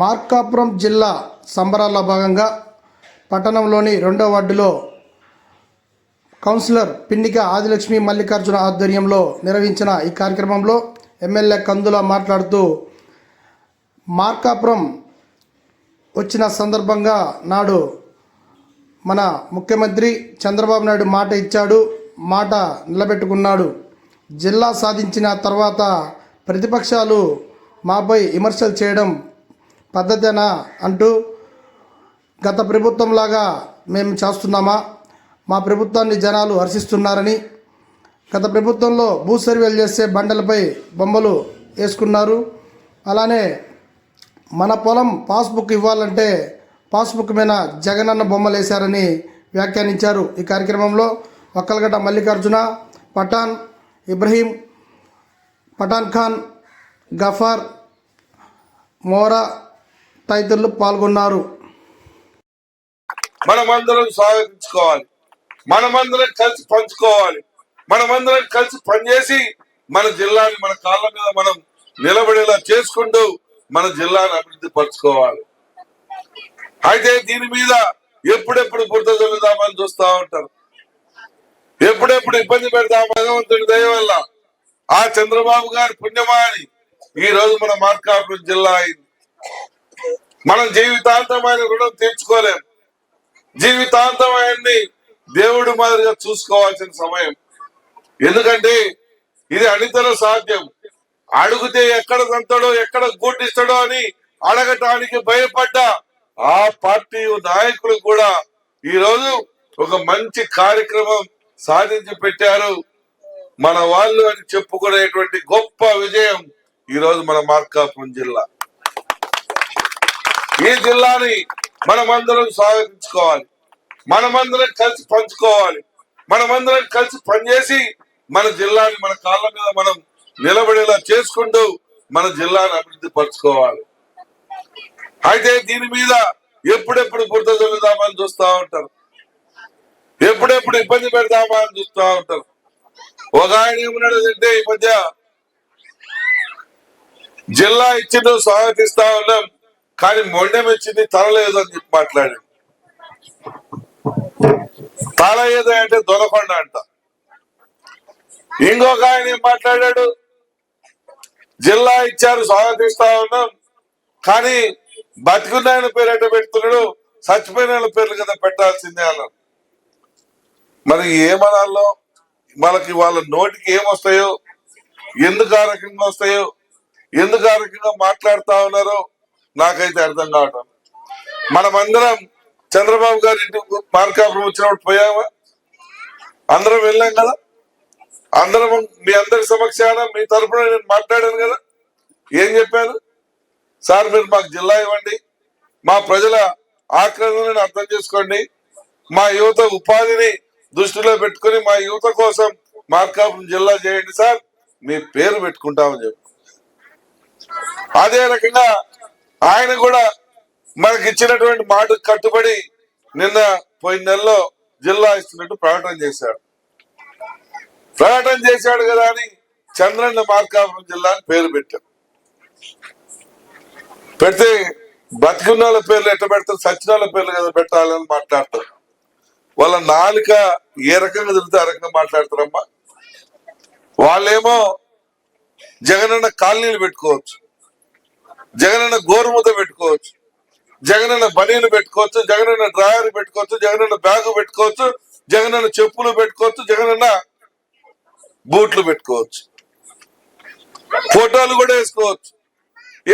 మార్కాపురం జిల్లా సంబరాల్లో భాగంగా పట్టణంలోని రెండో వార్డులో కౌన్సిలర్ పిన్నిక ఆదిలక్ష్మి మల్లికార్జున ఆధ్వర్యంలో నిర్వహించిన ఈ కార్యక్రమంలో ఎమ్మెల్యే కందుల మాట్లాడుతూ మార్కాపురం వచ్చిన సందర్భంగా నాడు మన ముఖ్యమంత్రి చంద్రబాబు నాయుడు మాట ఇచ్చాడు మాట నిలబెట్టుకున్నాడు. జిల్లా సాధించిన తర్వాత ప్రతిపక్షాలు మాపై విమర్శలు చేయడం పద్ధతేనా అంటూ గత ప్రభుత్వంలాగా మేము చేస్తున్నామా? మా ప్రభుత్వాన్ని జనాలు హర్షిస్తున్నారని గత ప్రభుత్వంలో భూ సర్వేలు చేసే బండలపై బొమ్మలు వేసుకున్నారు. అలానే మన పొలం పాస్బుక్ ఇవ్వాలంటే పాస్బుక్ మీద జగనన్న బొమ్మలు వేశారని వ్యాఖ్యానించారు ఈ కార్యక్రమంలో ఒక్కలగడ్డ మల్లికార్జున పఠాన్ ఇబ్రహీం పఠాన్ ఖాన్ గఫార్ మోరా తదితరులు పాల్గొన్నారు. మనమందరం స్వాగతించుకోవాలి. మనమందరం కలిసి పంచుకోవాలి. మనమందరం కలిసి పనిచేసి మన జిల్లాని మన కాళ్ళ మీద మనం నిలబడేలా చేసుకుంటూ మన జిల్లాను అభివృద్ధి పరచుకోవాలి. అయితే దీని మీద ఎప్పుడెప్పుడు బురద చల్లుదామని చూస్తా ఉంటారు. ఎప్పుడెప్పుడు ఇబ్బంది పెడతాం భగవంతుడి దయ వల్ల. ఆ చంద్రబాబు గారి పుణ్యమా అని ఈ రోజు మన మార్కాపురం జిల్లా అయింది. మనం జీవితాంతం ఆయన రుణం తీర్చుకోలేం. జీవితాంతం ఆయన్ని దేవుడి మాదిరిగా చూసుకోవాల్సిన సమయం. ఎందుకంటే ఇది అనితర సాధ్యం. అడిగితే ఎక్కడ తంతాడో ఎక్కడ గూటిస్తాడో అని అడగటానికి భయపడ్డ ఆ పార్టీ నాయకులు కూడా ఈ రోజు ఒక మంచి కార్యక్రమం సాధించి పెట్టారు. మన వాళ్ళు అని చెప్పుకునేటువంటి గొప్ప విజయం ఈ రోజు మన మార్కాపురం జిల్లా. ఈ జిల్లాని మనమందరం స్వాగతించుకోవాలి. మనమందరం కలిసి పంచుకోవాలి. మనమందరం కలిసి పనిచేసి మన జిల్లాని మన కాళ్ళ మీద మనం నిలబడేలా చేసుకుంటూ మన జిల్లాని అభివృద్ధి పరచుకోవాలి. అయితే దీని మీద ఎప్పుడెప్పుడు బురద చల్లుదామని చూస్తా ఉంటారు. ఎప్పుడెప్పుడు ఇబ్బంది పెడదామా అని చూస్తా ఉంటారు. ఒక ఆయన ఏమన్నాడు అంటే ఈ మధ్య జిల్లా ఇచ్చిందో స్వాగతిస్తా ఉన్నాం. కానీ మొండెం ఇచ్చింది తరలేదు అని చెప్పి మాట్లాడాడు. తల ఏదో అంటే దొనకొండ అంట. ఇంకొక ఆయన ఏం మాట్లాడాడు? జిల్లా ఇచ్చారు స్వాగతిస్తా ఉన్నాం. కానీ బతికున్న ఆయన పేరు ఎట్ట పెడుతున్నాడు? చచ్చిపోయిన వాళ్ళ పేర్లు కదా పెట్టాల్సిందే అన్నారు మరి ఏమనాలో? మనకి వాళ్ళ నోటికి ఏమొస్తాయో? ఎందుకు ఆ రకంగా వస్తాయో? ఎందుకు ఆ రకంగా మాట్లాడుతా ఉన్నారో? నాకైతే అర్థం కావటం. మనమందరం చంద్రబాబు గారి ఇంటికి మార్కాపురం వచ్చినప్పుడు పోయామా? అందరం వెళ్ళాం కదా? అందరం మీ అందరి సమక్షాన మీ తరఫున నేను మాట్లాడాను కదా? ఏం చెప్పాను సార్ మీరు మాకు జిల్లా ఇవ్వండి. మా ప్రజల ఆక్రమణను అర్థం చేసుకోండి. మా యువత ఉపాధిని దృష్టిలో పెట్టుకొని మా యువత కోసం మార్కాపురం జిల్లా చేయండి సార్. మీ పేరు పెట్టుకుంటామని చెప్పి. అదే రకంగా ఆయన కూడా మనకి ఇచ్చినటువంటి మాటకు కట్టుబడి నిన్న పోయిన నెలలో జిల్లా ఇస్తున్నట్టు ప్రకటన చేశాడు. ప్రకటన చేశాడు కదా అని చంద్రన్న మార్కాపురం జిల్లా అని పేరు పెట్టాడు పెడితే బతికున్న వాళ్ళ పేర్లు ఎట్ట పెడతారు సచిన వాళ్ళ పేర్లు కదా పెట్టాలని మాట్లాడతారు వాళ్ళ నాలుక ఏ రకంగా తిరిగితే ఆ రకంగా మాట్లాడతారమ్మా? వాళ్ళేమో జగనన్న కాలనీలు పెట్టుకోవచ్చు. జగనన్న గోరుముద్ద పెట్టుకోవచ్చు. జగనన్న బనీలు పెట్టుకోవచ్చు జగనన్న డ్రాయర్ పెట్టుకోవచ్చు జగనన్న బ్యాగు పెట్టుకోవచ్చు జగనన్న చెప్పులు పెట్టుకోవచ్చు జగనన్న బూట్లు పెట్టుకోవచ్చు. ఫోటోలు కూడా వేసుకోవచ్చు.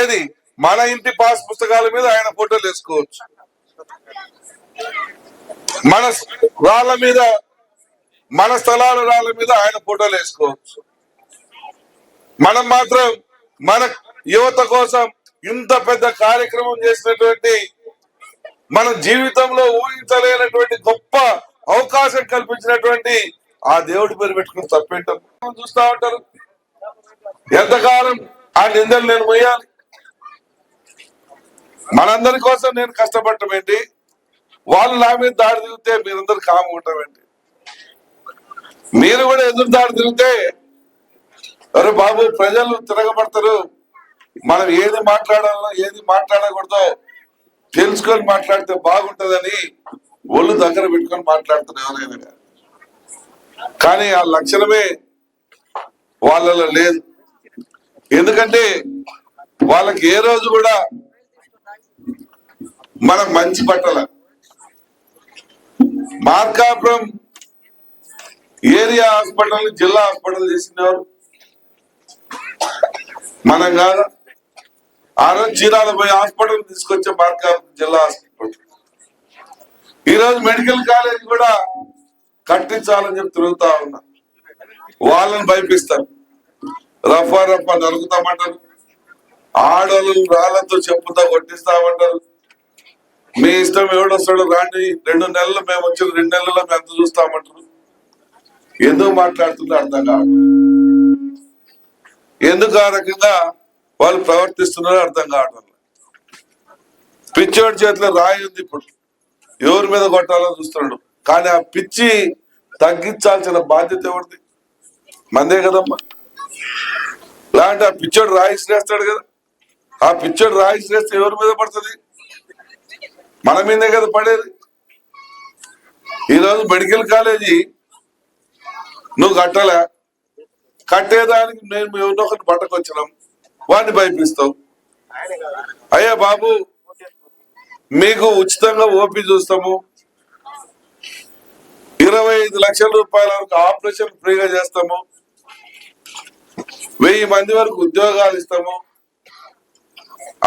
ఏది? మన ఇంటి పాస్ పుస్తకాల మీద ఆయన ఫోటోలు వేసుకోవచ్చు. మన రాళ్ళ మీద మన స్థలాల రాళ్ళ మీద ఆయన ఫోటోలు వేసుకోవచ్చు. మనం మాత్రం మన యువత కోసం ఇంత పెద్ద కార్యక్రమం చేసినటువంటి మన జీవితంలో ఊహించలేనటువంటి గొప్ప అవకాశం కల్పించినటువంటి ఆ దేవుడి పేరు పెట్టుకుని తప్పేంటాం చూస్తా ఉంటారు. ఎంతకాలం ఆ నిందలు నేను మొయ్యాలి మనందరి కోసం నేను కష్టపడటం ఏంటి? వాళ్ళు నా మీద దాడి తిరిగితే మీరందరు కాము ఉంటామండి మీరు కూడా ఎదురు దాడి తిరిగితే అరే బాబు ప్రజలు తిరగబడతారు. మనం ఏది మాట్లాడాలో ఏది మాట్లాడకూడదో తెలుసుకొని మాట్లాడితే బాగుంటుందని ఒళ్ళు దగ్గర పెట్టుకొని మాట్లాడుతున్నారు ఎవరైనా కానీ. ఆ లక్షణమే వాళ్ళలో లేదు. ఎందుకంటే వాళ్ళకి ఏ రోజు కూడా మనం మంచి పట్టల. మార్కాపురం ఏరియా హాస్పిటల్ జిల్లా హాస్పిటల్ చేసినవారు మనం కాదు? ఆ రోజు చీరాల పోయి హాస్పిటల్ తీసుకొచ్చే మార్గాలు జిల్లా హాస్పిటల్ ఈ రోజు మెడికల్ కాలేజ్ కూడా కట్టించాలని చెప్పి తిరుగుతా ఉన్నా వాళ్ళని భయపిస్తారు. రఫా రఫా నలుగుతామంటారు. ఆడోళ్ళు రాళ్ళతో చెప్పుతా కొట్టిస్తామంటారు. మీ ఇష్టం ఎవడొస్తాడు రాండి రెండు నెలలు మేము వచ్చిన రెండు నెలల్లో మేము ఎంత చూస్తామంటారు. ఎందుకు మాట్లాడుతుందో అర్థం కాదు ఎందుకు ఆ రకంగా వాళ్ళు ప్రవర్తిస్తున్నారో అర్థం కావడం లేదు. పిచ్చోడి చేతిలో రాయి ఉంది ఇప్పుడు. ఎవరి మీద కొట్టాలో చూస్తున్నాడు. కానీ ఆ పిచ్చి తగ్గించాల్సిన బాధ్యత ఎవరిది? మందే కదమ్మా. లేదంటే ఆ పిచ్చోడు రాయి శ్రేస్తాడు కదా. ఆ పిచ్చోడు రాయి శ్రేస్తే ఎవరి మీద పడుతుంది? మన మీదే కదా పడేది. ఈరోజు మెడికల్ కాలేజీ నువ్వు కట్టలే. కట్టేదానికి నేను ఎవరినో ఒకటి పట్టకొచ్చినాం. వాడిని భయపిస్తావు? అయ్యా బాబు మీకు ఉచితంగా ఓపీ చూస్తాము. ఇరవై ఐదు లక్షల రూపాయల వరకు ఆపరేషన్ ఫ్రీగా చేస్తాము. వెయ్యి మంది వరకు ఉద్యోగాలు ఇస్తాము.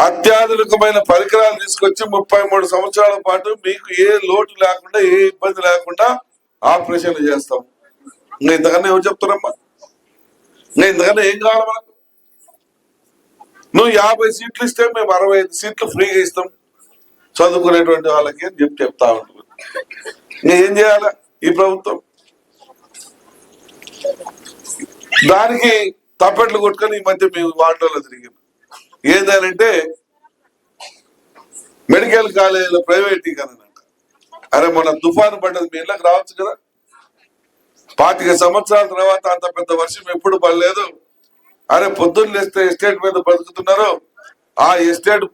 అత్యాధునికమైన పరికరాలు తీసుకొచ్చి ముప్పై మూడు సంవత్సరాల పాటు మీకు ఏ లోటు లేకుండా ఏ ఇబ్బంది లేకుండా ఆపరేషన్లు చేస్తాం ఇంకా ఇంతకన్నా ఏమో చెప్తారమ్మా ఇంకా ఇంతకన్నా ఏం కావాలి మనకు? నువ్వు యాభై సీట్లు ఇస్తే మేము అరవై ఐదు సీట్లు ఫ్రీగా ఇస్తాం. చదువుకునేటువంటి వాళ్ళకి అని చెప్పి చెప్తా ఉంటుంది ఏం చేయాల ఈ ప్రభుత్వం? దానికి తప్పెట్లు కొట్టుకొని ఈ మధ్య మేము వార్డులలో తిరిగాం. ఏంటంటే మెడికల్ కాలేజీలో ప్రైవేటీకరణ అరే మన తుఫాను పడ్డది మీ ఇళ్ళకి రావచ్చు కదా? పాతిక సంవత్సరాల తర్వాత అంత పెద్ద వర్షం ఎప్పుడు పడలేదు. అరే పొద్దున్న లేస్తే ఎస్టేట్ మీద బతుకుతున్నారు. ఆ ఎస్టేట్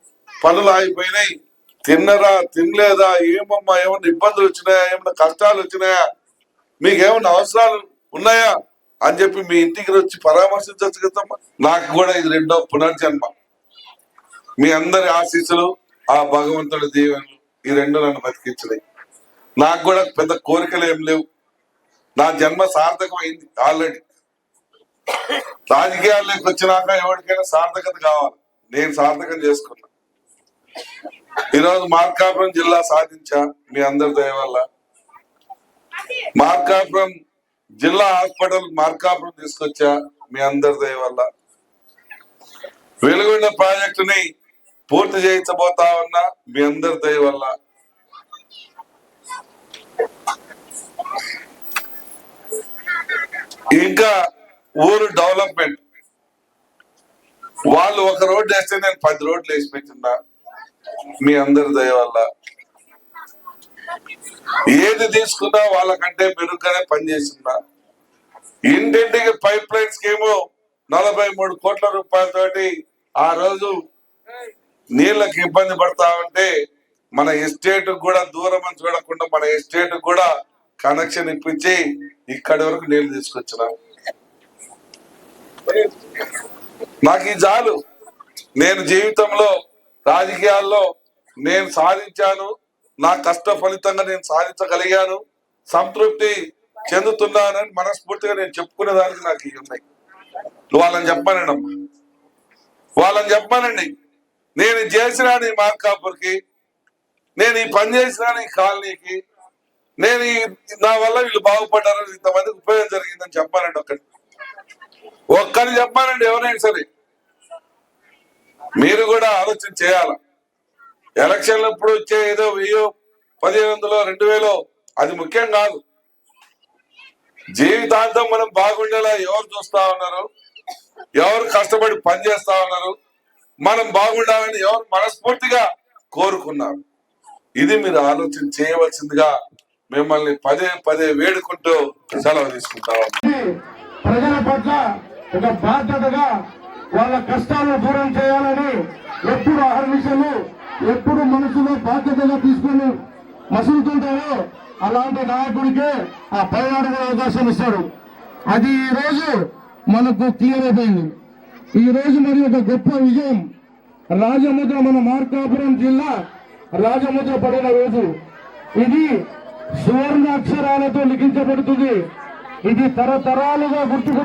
పనులు ఆగిపోయినాయి. తిన్నరా తినలేదా ఏమమ్మా ఏమన్నా ఇబ్బందులు వచ్చినాయా ఏమన్నా కష్టాలు వచ్చినాయా? మీకేమన్నా అవసరాలు ఉన్నాయా? అని చెప్పి మీ ఇంటికి వచ్చి పరామర్శించవచ్చు కదమ్మా. నాకు కూడా ఇది రెండో పునర్జన్మ. మీ అందరి ఆశీస్సులు ఆ భగవంతుడి దీవెనలు ఈ రెండు నన్ను బతికించినాయి. నాకు కూడా పెద్ద కోరికలు ఏం లేవు. నా జన్మ సార్థకమైంది ఆల్రెడీ. రాజకీయాల్లోకి వచ్చినాక ఎవరికైనా సార్థకత కావాలి. నేను సార్థకం చేసుకున్నా. ఈరోజు మార్కాపురం జిల్లా సాధించా మీ అందరి దయ వల్ల. మార్కాపురం జిల్లా హాస్పిటల్ మార్కాపురం తీసుకొచ్చా మీ అందరి దయ వల్ల. వెలుగొండ ప్రాజెక్టుని పూర్తి చేయించబోతా ఉన్నా మీ అందరి దయ వల్ల. ఇంకా ఊరు డెవలప్మెంట్. వాళ్ళు ఒక రోడ్డు వేస్తే నేను పది రోడ్లు వేసి పెట్టినా. మీ అందరి దయ వల్ల. ఏది తీసుకున్నా వాళ్ళకంటే మెరుగ్గానే పనిచేసిందా ఇంటింటికి పైప్ లైన్స్ ఏమో నలభై మూడు కోట్ల రూపాయలతోటి ఆ రోజు నీళ్ళకి ఇబ్బంది పడతా ఉంటే మన ఎస్టేట్ కూడా దూరం అని చూడకుండా మన ఎస్టేట్ కూడా కనెక్షన్ ఇప్పించి ఇక్కడి వరకు నీళ్ళు తీసుకొచ్చిన. నాకు ఈ చాలు. నేను జీవితంలో రాజకీయాల్లో నేను సాధించాను. నా కష్ట ఫలితంగా నేను సాధించగలిగాను. సంతృప్తి చెందుతున్నానని మనస్ఫూర్తిగా నేను చెప్పుకునే దానికి నాకు ఇవి ఉన్నాయి. వాళ్ళని చెప్పానండి అమ్మా వాళ్ళని చెప్పానండి. నేను చేసిన ఈ మార్కాపూర్కి నేను ఈ పని చేసినా ఈ కాలనీకి నేను ఈ నా వల్ల వీళ్ళు బాగుపడ్డారు ఇంతమందికి ఉపయోగం జరిగిందని చెప్పానండి ఒకటి ఒక్కరు చెప్పానండి ఎవరైనా సరే. మీరు కూడా ఆలోచన చేయాల? ఎలక్షన్లు ఎప్పుడు వచ్చే ఏదో వెయ్యో పదిహేను వందలో రెండు వేలో అది ముఖ్యం కాదు. జీవితాంతం మనం బాగుండేలా ఎవరు చూస్తా ఉన్నారు? ఎవరు కష్టపడి పని చేస్తా ఉన్నారు? మనం బాగుండాలని ఎవరు మనస్ఫూర్తిగా కోరుకున్నారు? ఇది మీరు ఆలోచన చేయవలసిందిగా మిమ్మల్ని పదే పదే వేడుకుంటూ సెలవు తీసుకుంటా ప్రజల పట్ల ఒక బాధ్యతగా వాళ్ళ కష్టాలను దూరం చేయాలని ఎప్పుడు అహర్నిశలు ఎప్పుడు మనసులో బాధ్యతగా తీసుకొని మసులుతుంటారో అలాంటి నాయకుడికే ఆ పైనాడు అవకాశం ఇస్తాడు అది ఈ రోజు మనకు క్లియర్ అయిపోయింది ఈ రోజు మరి ఒక గొప్ప విజయం. రాజముద్ర మన మార్కాపురం జిల్లా రాజముద్ర పడిన రోజు. ఇది సువర్ణ అక్షరాలతో లిఖించబడుతుంది. ఇది తరతరాలుగా గుర్తుకు